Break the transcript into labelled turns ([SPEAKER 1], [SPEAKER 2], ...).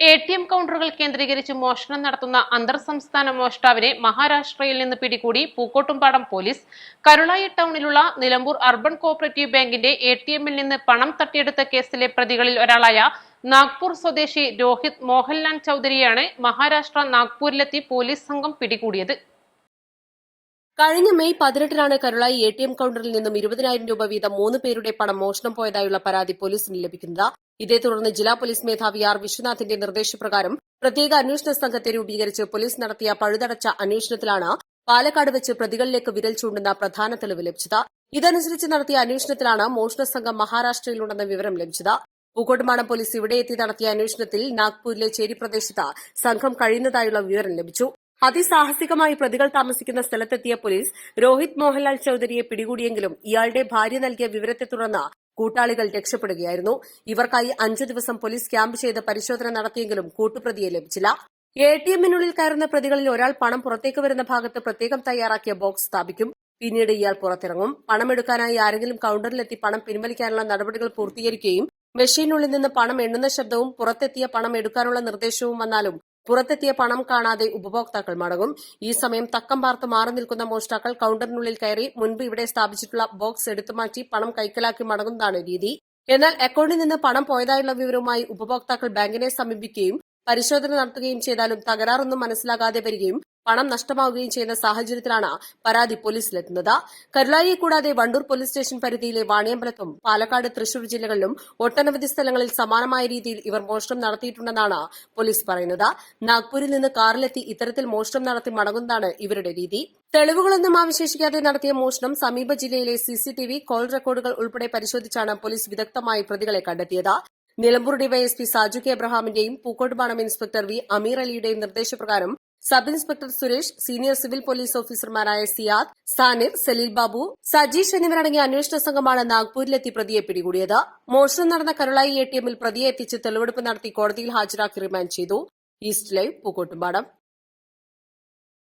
[SPEAKER 1] A T M കൗണ്ടറുകൾ കേന്ദ്രീകരിച്ച് മോഷണം നടത്തുന്ന അന്തർ സംസ്ഥാന മോഷ്ടാവിനെ മഹാരാഷ്ട്രയിൽ നിന്ന് പിടികൂടി പൂക്കോട്ടുംപാടം പോലീസ് കരുളായി ടൗണിലുള്ള നിലമ്പൂർ അർബൻ കോഓപ്പറേറ്റീവ് ബാങ്കിന്റെ എ ടി എമ്മിൽ നിന്ന് പണം തട്ടിയെടുത്ത കേസിലെ പ്രതികളിൽ ഒരാളായ നാഗ്പൂർ സ്വദേശി രോഹിത് മോഹൻലാൽ ചൌധരിയാണ് മഹാരാഷ്ട്ര നാഗ്പൂരിലെത്തി പോലീസ് സംഘം പിടികൂടിയത്.
[SPEAKER 2] കഴിഞ്ഞ മെയ് പതിനെട്ടിനാണ് കരുളായി എ ടി എം കൌണ്ടറിൽ നിന്നും ഇരുപതിനായിരം രൂപ വീതം മൂന്ന് പേരുടെ പണം മോഷണം പോയതായുള്ള പരാതി പോലീസിന് ലഭിക്കുന്നത്. ഇതേ തുടർന്ന് ജില്ലാ പോലീസ് മേധാവി ആർ വിശ്വനാഥിന്റെ നിർദ്ദേശപ്രകാരം പ്രത്യേക അന്വേഷണ സംഘത്തെ രൂപീകരിച്ച് പോലീസ് നടത്തിയ പഴുതടച്ച അന്വേഷണത്തിലാണ് പാലക്കാട് വെച്ച് പ്രതികളിലേക്ക് വിരൽ ചൂണ്ടുന്ന പ്രധാന തെളിവ് ലഭിച്ചത്. ഇതനുസരിച്ച് നടത്തിയ അന്വേഷണത്തിലാണ് മോഷണ സംഘം മഹാരാഷ്ട്രയിലുണ്ടെന്ന വിവരം ലഭിച്ചത്. പൂക്കോട്ടുമാടം പോലീസ് ഇവിടെ എത്തി നടത്തിയ അന്വേഷണത്തിൽ നാഗ്പൂരിലെ ചേരി പ്രദേശത്ത് സംഘം കഴിയുന്നതായുള്ള വിവരം ലഭിച്ചു. അതിസാഹസികമായി പ്രതികൾ താമസിക്കുന്ന സ്ഥലത്തെത്തിയ പോലീസ് രോഹിത് മോഹൻലാൽ ചൌധരിയെ പിടികൂടിയെങ്കിലും ഇയാളുടെ ഭാര്യ നൽകിയ വിവരത്തെ തുടർന്ന് കൂട്ടാളികൾ രക്ഷപ്പെടുകയായിരുന്നു. ഇവർക്കായി അഞ്ചു ദിവസം പോലീസ് ക്യാമ്പ് ചെയ്ത് പരിശോധന നടത്തിയെങ്കിലും കൂട്ടുപ്രതിയെ ലഭിച്ചില്ല. എ ടി എമ്മിനുള്ളിൽ കയറുന്ന പ്രതികളിൽ ഒരാൾ പണം പുറത്തേക്ക് വരുന്ന ഭാഗത്ത് പ്രത്യേകം തയ്യാറാക്കിയ ബോക്സ് സ്ഥാപിക്കും. പിന്നീട് ഇയാൾ പുറത്തിറങ്ങും. പണമെടുക്കാനായി ആരെങ്കിലും കൌണ്ടറിലെത്തി പണം പിൻവലിക്കാനുള്ള നടപടികൾ പൂർത്തീകരിക്കുകയും മെഷീനുള്ളിൽ നിന്ന് പണം എണ്ണുന്ന ശബ്ദവും പുറത്തെത്തിയ പണം എടുക്കാനുള്ള നിർദ്ദേശവും വന്നാലും പുറത്തെത്തിയ പണം കാണാതെ ഉപഭോക്താക്കൾ മടങ്ങും. ഈ സമയം തക്കം പാർത്ത് മാറി നിൽക്കുന്ന മോഷ്ടാക്കൾ കൌണ്ടറിനുള്ളിൽ കയറി മുൻപ് ഇവിടെ സ്ഥാപിച്ചിട്ടുള്ള ബോക്സ് എടുത്തു മാറ്റി പണം കൈക്കലാക്കി മടങ്ങുന്നതാണ് രീതി. എന്നാൽ അക്കൌണ്ടിൽ നിന്ന് പണം പോയതായുള്ള വിവരവുമായി ഉപഭോക്താക്കൾ ബാങ്കിനെ സമീപിക്കുകയും പരിശോധന നടത്തുകയും ചെയ്താലും തകരാറൊന്നും മനസ്സിലാകാതെ വരികയും പണം നഷ്ടമാവുകയും ചെയ്യുന്ന സാഹചര്യത്തിലാണ് പരാതി പോലീസിലെത്തുന്നത് കരുളായിയെ കൂടാതെ വണ്ടൂർ പോലീസ് സ്റ്റേഷൻ പരിധിയിലെ വാണിയമ്പലത്തും പാലക്കാട് തൃശൂർ ജില്ലകളിലും ഒട്ടനവധി സ്ഥലങ്ങളിൽ സമാനമായ രീതിയിൽ ഇവർ മോഷണം നടത്തിയിട്ടുണ്ടെന്നാണ് പോലീസ് പറയുന്നത്. നാഗ്പൂരിൽ നിന്ന് കാറിലെത്തി ഇത്തരത്തിൽ മോഷണം നടത്തി മടങ്ങുന്നതാണ് ഇവരുടെ രീതി. തെളിവുകളൊന്നും അവശേഷിക്കാതെ നടത്തിയ മോഷണം സമീപ ജില്ലയിലെ സിസിടിവി കോൾ റെക്കോർഡുകൾ ഉൾപ്പെടെ പരിശോധിച്ചാണ് പോലീസ് വിദഗ്ധമായി പ്രതികളെ കണ്ടെത്തിയത്. നിലമ്പൂർ ഡിവൈഎസ്പി സാജു കെ അബ്രഹാമിന്റെയും പൂക്കോട്ടുപാടം ഇൻസ്പെക്ടർ വി അമീർ അലിയുടെയും നിർദ്ദേശപ്രകാരം sub inspector Suresh senior civil police ഓഫീസർമാരായ സിയാദ് സാനിർ സലീൽ ബാബു സജീഷ് എന്നിവരടങ്ങിയ അന്വേഷണ സംഘമാണ് നാഗ്പൂരിലെത്തി പ്രതിയെ പിടികൂടിയത്. മോഷണം നടന്ന കരുളായി എ ടി എമ്മിൽ പ്രതിയെ എത്തിച്ച് തെളിവെടുപ്പ് നടത്തി കോടതിയിൽ ഹാജരാക്കി റിമാൻഡ് ചെയ്തു. East live Pookkottumpadam.